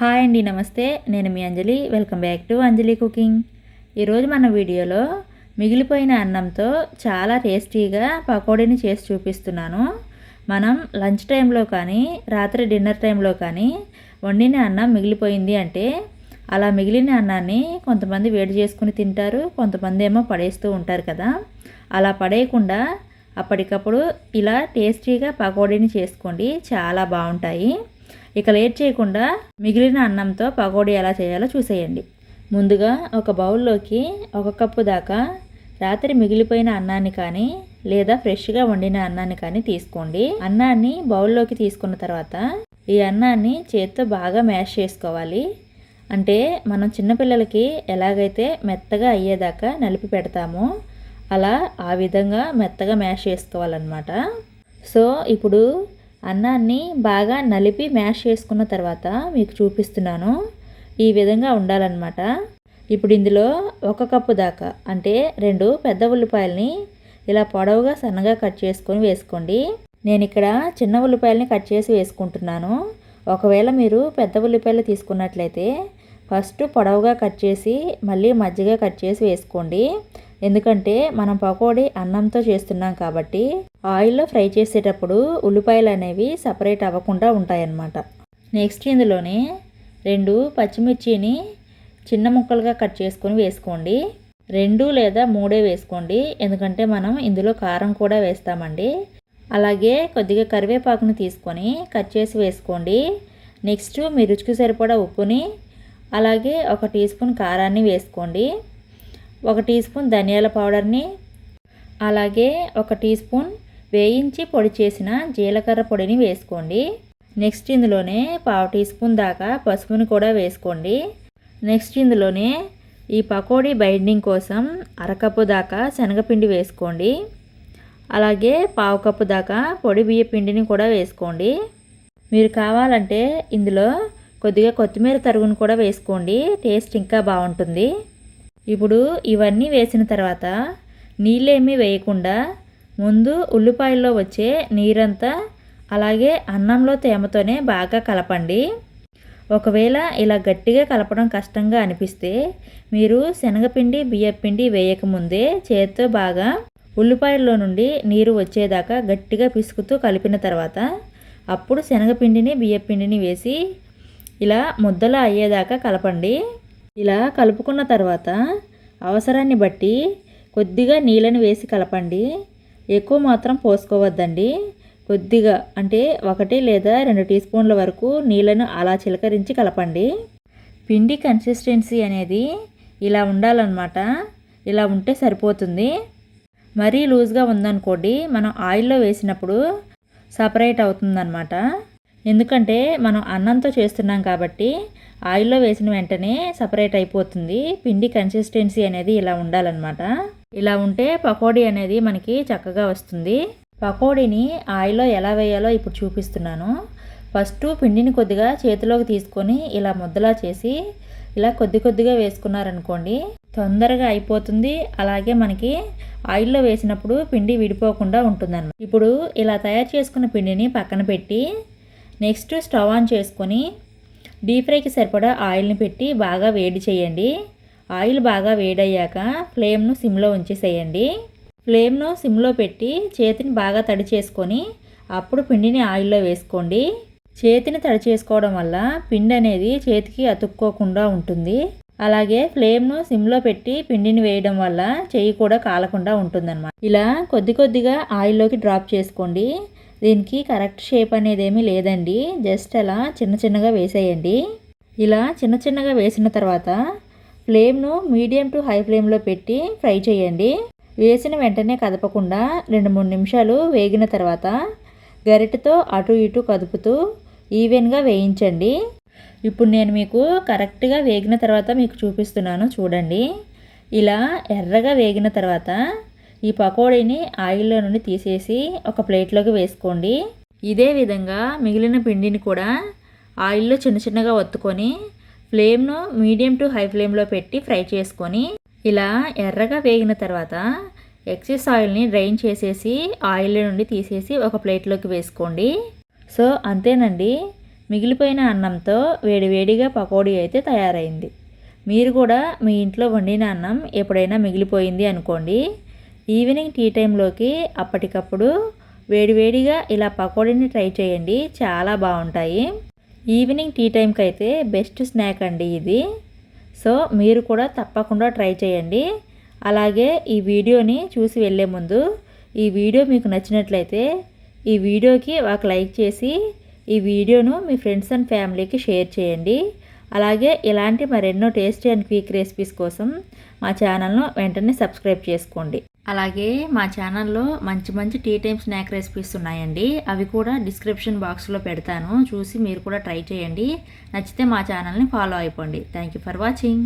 Hi అండి నమస్తే. నేను మీ Anjali. Welcome back to Anjali cooking. ఈరోజు మన వీడియోలో మిగిలిపోయిన అన్నంతో చాలా టేస్టీగా పకోడీని చేసి చూపిస్తున్నాను. మనం లంచ్ టైంలో కానీ రాత్రి డిన్నర్ టైంలో కానీ వండిన అన్నం మిగిలిపోయింది అంటే అలా మిగిలిన అన్నాన్ని కొంతమంది వేడి చేసుకుని తింటారు కొంతమంది ఏమో పడేస్తూ ఉంటారు కదా. అలా పడేయకుండా అప్పటికప్పుడు ఇలా టేస్టీగా పకోడీని చేసుకోండి. చాలా బాగుంటాయి. ఇక లేట్ చేయకుండా మిగిలిన అన్నంతో పకోడీ ఎలా చేయాలో చూసేయండి. ముందుగా ఒక బౌల్లోకి ఒక కప్పు దాకా రాత్రి మిగిలిపోయిన అన్నాన్ని కానీ లేదా ఫ్రెష్గా వండిన అన్నాన్ని కానీ తీసుకోండి. అన్నాన్ని బౌల్లోకి తీసుకున్న తర్వాత ఈ అన్నాన్ని చేత్తో బాగా మ్యాష్ చేసుకోవాలి. అంటే మనం చిన్నపిల్లలకి ఎలాగైతే మెత్తగా అయ్యేదాకా నలిపి పెడతామో అలా ఆ విధంగా మెత్తగా మ్యాష్ చేసుకోవాలన్నమాట. సో ఇప్పుడు అన్నాన్ని బాగా నలిపి మ్యాష్ చేసుకున్న తర్వాత మీకు చూపిస్తున్నాను. ఈ విధంగా ఉండాలన్నమాట. ఇప్పుడు ఇందులో ఒక కప్పు దాకా అంటే రెండు పెద్ద ఉల్లిపాయలని ఇలా పొడవుగా సన్నగా కట్ చేసుకొని వేసుకోండి. నేను ఇక్కడ చిన్న ఉల్లిపాయలని కట్ చేసి వేసుకుంటున్నాను. ఒకవేళ మీరు పెద్ద ఉల్లిపాయలు తీసుకున్నట్లయితే ఫస్ట్ పొడవుగా కట్ చేసి మళ్ళీ మజ్జిగ కట్ చేసి వేసుకోండి. ఎందుకంటే మనం పకోడీ అన్నంతో చేస్తున్నాం కాబట్టి ఆయిల్లో ఫ్రై చేసేటప్పుడు ఉల్లిపాయలు అనేవి సపరేట్ అవ్వకుండా ఉంటాయన్నమాట. నెక్స్ట్ ఇందులోనే రెండు పచ్చిమిర్చిని చిన్న ముక్కలుగా కట్ చేసుకొని వేసుకోండి. రెండు లేదా మూడే వేసుకోండి. ఎందుకంటే మనం ఇందులో కారం కూడా వేస్తామండి. అలాగే కొద్దిగా కరివేపాకుని తీసుకొని కట్ చేసి వేసుకోండి. నెక్స్ట్ మీ రుచికి సరిపడా ఉప్పుని అలాగే ఒక టీ స్పూన్ కారాన్ని వేసుకోండి. ఒక టీ స్పూన్ ధనియాల పౌడర్ని అలాగే ఒక టీ స్పూన్ వేయించి పొడి చేసిన జీలకర్ర పొడిని వేసుకోండి. నెక్స్ట్ ఇందులోనే పావు టీ స్పూన్ దాకా పసుపుని కూడా వేసుకోండి. నెక్స్ట్ ఇందులోనే ఈ పకోడీ బైండింగ్ కోసం అరకప్పు దాకా శనగపిండి వేసుకోండి. అలాగే పావు కప్పు దాకా పొడి బియ్య పిండిని కూడా వేసుకోండి. మీరు కావాలంటే ఇందులో కొద్దిగా కొత్తిమీర తరుగును కూడా వేసుకోండి. టేస్ట్ ఇంకా బాగుంటుంది. ఇప్పుడు ఇవన్నీ వేసిన తర్వాత నీళ్ళేమీ వేయకుండా ముందు ఉల్లిపాయల్లో వచ్చే నీరంతా అలాగే అన్నంలో తేమతోనే బాగా కలపండి. ఒకవేళ ఇలా గట్టిగా కలపడం కష్టంగా అనిపిస్తే మీరు శనగపిండి బియ్యపిండి వేయకముందే చేత్తో బాగా ఉల్లిపాయల్లో నుండి నీరు వచ్చేదాకా గట్టిగా పిసుకుతూ కలిపిన తర్వాత అప్పుడు శనగపిండిని బియ్యపిండిని వేసి ఇలా ముద్దలు అయ్యేదాకా కలపండి. ఇలా కలుపుకున్న తర్వాత అవసరాన్ని బట్టి కొద్దిగా నీళ్ళని వేసి కలపండి. ఎక్కువ మాత్రం పోసుకోవద్దండి. కొద్దిగా అంటే ఒకటి లేదా రెండు టీ స్పూన్ల వరకు నీళ్ళను అలా చిలకరించి కలపండి. పిండి కన్సిస్టెన్సీ అనేది ఇలా ఉండాలన్నమాట. ఇలా ఉంటే సరిపోతుంది. మరీ లూజ్గా ఉందనుకోండి మనం ఆయిల్లో వేసినప్పుడు సపరేట్ అవుతుందన్నమాట. ఎందుకంటే మనం అన్నంతో చేస్తున్నాం కాబట్టి ఆయిల్లో వేసిన వెంటనే సపరేట్ అయిపోతుంది. పిండి కన్సిస్టెన్సీ అనేది ఇలా ఉండాలన్నమాట. ఇలా ఉంటే పకోడీ అనేది మనకి చక్కగా వస్తుంది. పకోడీని ఆయిల్లో ఎలా వేయాలో ఇప్పుడు చూపిస్తున్నాను. ఫస్ట్ పిండిని కొద్దిగా చేతిలోకి తీసుకొని ఇలా ముద్దలా చేసి ఇలా కొద్ది కొద్దిగా వేసుకున్నారనుకోండి తొందరగా అయిపోతుంది. అలాగే మనకి ఆయిల్లో వేసినప్పుడు పిండి విడిపోకుండా ఉంటుందన్నమాట. ఇప్పుడు ఇలా తయారు చేసుకున్న పిండిని పక్కన పెట్టి నెక్స్ట్ స్టవ్ ఆన్ చేసుకొని డీప్ ఫ్రైకి సరిపడా ఆయిల్ని పెట్టి బాగా వేడి చేయండి. ఆయిల్ బాగా వేడయ్యాక ఫ్లేమ్ను సిమ్లో ఉంచేసేయండి. ఫ్లేమ్ను సిమ్లో పెట్టి చేతిని బాగా తడి చేసుకొని అప్పుడు పిండిని ఆయిల్లో వేసుకోండి. చేతిని తడి చేసుకోవడం వల్ల పిండి అనేది చేతికి అతుక్కోకుండా ఉంటుంది. అలాగే ఫ్లేమ్ను సిమ్లో పెట్టి పిండిని వేయడం వల్ల చెయ్యి కూడా కాలకుండా ఉంటుందన్నమాట. ఇలా కొద్ది కొద్దిగా ఆయిల్లోకి డ్రాప్ చేసుకోండి. దీనికి కరెక్ట్ షేప్ అనేది ఏమీ లేదండి. జస్ట్ అలా చిన్న చిన్నగా వేసేయండి. ఇలా చిన్న చిన్నగా వేసిన తర్వాత ఫ్లేమ్ను మీడియం టు హై ఫ్లేమ్లో పెట్టి ఫ్రై చేయండి. వేసిన వెంటనే కదపకుండా రెండు మూడు నిమిషాలు వేగిన తర్వాత గరిటతో అటు ఇటు కదుపుతూ ఈవెన్గా వేయించండి. ఇప్పుడు నేను మీకు కరెక్ట్గా వేగిన తర్వాత మీకు చూపిస్తున్నాను చూడండి. ఇలా ఎర్రగా వేగిన తర్వాత ఈ పకోడీని ఆయిల్లో నుండి తీసేసి ఒక ప్లేట్లోకి వేసుకోండి. ఇదే విధంగా మిగిలిన పిండిని కూడా ఆయిల్లో చిన్న చిన్నగా ఒత్తుకొని ఫ్లేమ్ను మీడియం టు హై ఫ్లేమ్లో పెట్టి ఫ్రై చేసుకొని ఇలా ఎర్రగా వేగిన తర్వాత ఎక్సెస్ ఆయిల్ని డ్రైన్ చేసేసి ఆయిల్ నుండి తీసేసి ఒక ప్లేట్లోకి వేసుకోండి. సో అంతేనండి. మిగిలిపోయిన అన్నంతో వేడివేడిగా పకోడీ అయితే తయారైంది. మీరు కూడా మీ ఇంట్లో వండిన అన్నం ఎప్పుడైనా మిగిలిపోయింది అనుకోండి. ఈవినింగ్ టీ టైంలోకి అప్పటికప్పుడు వేడివేడిగా ఇలా పకోడీని ట్రై చేయండి. చాలా బాగుంటాయి. ఈవినింగ్ టీ టైంకి అయితే బెస్ట్ స్నాక్ అండి ఇది. సో మీరు కూడా తప్పకుండా ట్రై చేయండి. అలాగే ఈ వీడియోని చూసి వెళ్ళే ముందు ఈ వీడియో మీకు నచ్చినట్లయితే ఈ వీడియోకి ఒక లైక్ చేసి ఈ వీడియోను మీ ఫ్రెండ్స్ అండ్ ఫ్యామిలీకి షేర్ చేయండి. అలాగే ఇలాంటి మరెన్నో టేస్టీ అండ్ క్విక్ రెసిపీస్ కోసం మా ఛానల్ను వెంటనే సబ్స్క్రైబ్ చేసుకోండి. అలాగే మా ఛానల్లో మంచి మంచి టీ టైమ్ స్నాక్ రెసిపీస్ ఉన్నాయండి. అవి కూడా డిస్క్రిప్షన్ బాక్స్లో పెడతాను. చూసి మీరు కూడా ట్రై చేయండి. నచ్చితే మా ఛానల్ని ఫాలో అయిపోండి. Thank you for watching.